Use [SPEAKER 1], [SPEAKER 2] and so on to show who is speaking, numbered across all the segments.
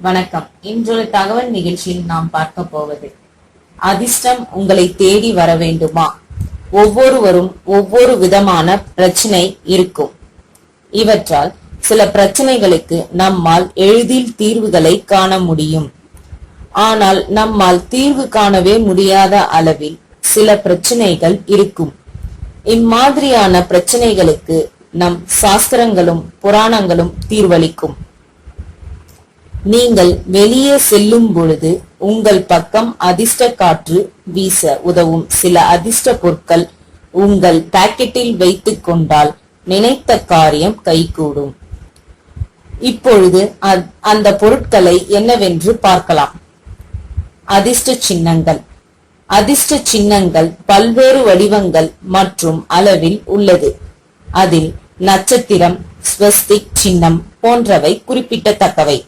[SPEAKER 1] வணக்கம். இன்றொரு தகவல் நிகழ்ச்சியில் நாம் பார்க்க போவது அதிர்ஷ்டம் உங்களை தேடி வர வேண்டுமா? ஒவ்வொருவரும் ஒவ்வொரு விதமான பிரச்சனை இருக்கும். இவற்றால் சில பிரச்சனைகளுக்கு நம்மால் எளிதில் தீர்வுகளை காண முடியும். ஆனால் நம்மால் தீர்வு காணவே முடியாத அளவில் சில பிரச்சனைகள் இருக்கும். இம்மாதிரியான பிரச்சனைகளுக்கு நம் சாஸ்திரங்களும் புராணங்களும் தீர்வளிக்கும். நீங்கள் வெளியே செல்லும் பொழுது உங்கள் பக்கம் அதிர்ஷ்ட காற்று வீச உதவும். சில அதிர்ஷ்ட பொருட்கள் உங்கள் பாக்கெட்டில் வைத்துக் கொண்டால் நினைத்த காரியம் கைகூடும். இப்பொழுது அந்த பொருட்களை என்னவென்று பார்க்கலாம். அதிர்ஷ்ட சின்னங்கள். அதிர்ஷ்ட சின்னங்கள் பல்வேறு வடிவங்கள் மற்றும் அளவில் உள்ளது. அதில் நட்சத்திரம் ஸ்வஸ்திக் சின்னம் போன்றவை குறிப்பிடத்தக்கவை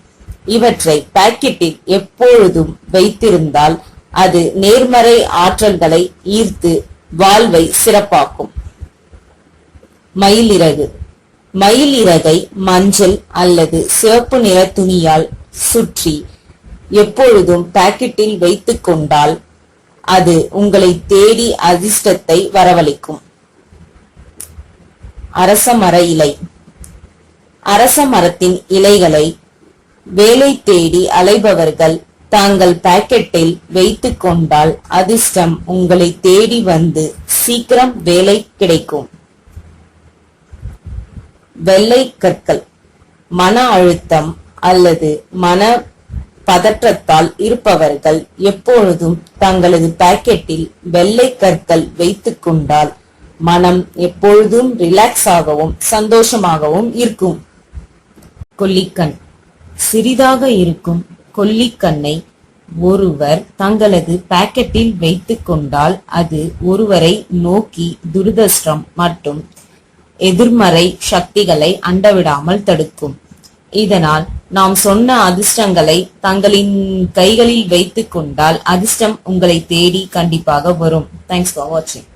[SPEAKER 1] இவற்றை பாக்கெட்டில் எப்பொழுதும் வைத்திருந்தால் அது நேர்மறை ஆற்றல்களை ஈர்த்து வாழ்வை சிறப்பாக்கும். மயிலிறகு. மயில் இறகை மஞ்சள் அல்லது சிவப்பு நிற துணியால் சுற்றி எப்பொழுதும் பாக்கெட்டில் வைத்துக் கொண்டால் அது உங்களை தேடி அதிர்ஷ்டத்தை வரவழைக்கும். அரச மர இலை. அரச மரத்தின் இலைகளை வேலை தேடி அலைபவர்கள் தாங்கள் பாக்கெட்டில் வைத்து கொண்டால் அதிர்ஷ்டம் உங்களை தேடி வந்து சீக்கிரம் வேலை கிடைக்கும். வெள்ளை கற்கள். மன அழுத்தம் அல்லது மன பதற்றத்தால் இருப்பவர்கள் எப்பொழுதும் தங்களது பாக்கெட்டில் வெள்ளை கற்கள் வைத்து கொண்டால் மனம் எப்பொழுதும் ரிலாக்ஸ் ஆகவும் சந்தோஷமாகவும் இருக்கும். கொல்லிக்கண். சிறிதாக இருக்கும் கொல்லிக்கண்ணை ஒருவர் தங்களது பாக்கெட்டில் வைத்துக் கொண்டால் அது ஒருவரை நோக்கி துரதிர்ஷ்டம் மற்றும் எதிர்மறை சக்திகளை அண்டவிடாமல் தடுக்கும். இதனால் நாம் சொன்ன அதிர்ஷ்டங்களை தங்களின் கைகளில் வைத்துக் கொண்டால் அதிர்ஷ்டம் உங்களை தேடி கண்டிப்பாக வரும். தேங்க்ஸ் ஃபார் வாட்சிங்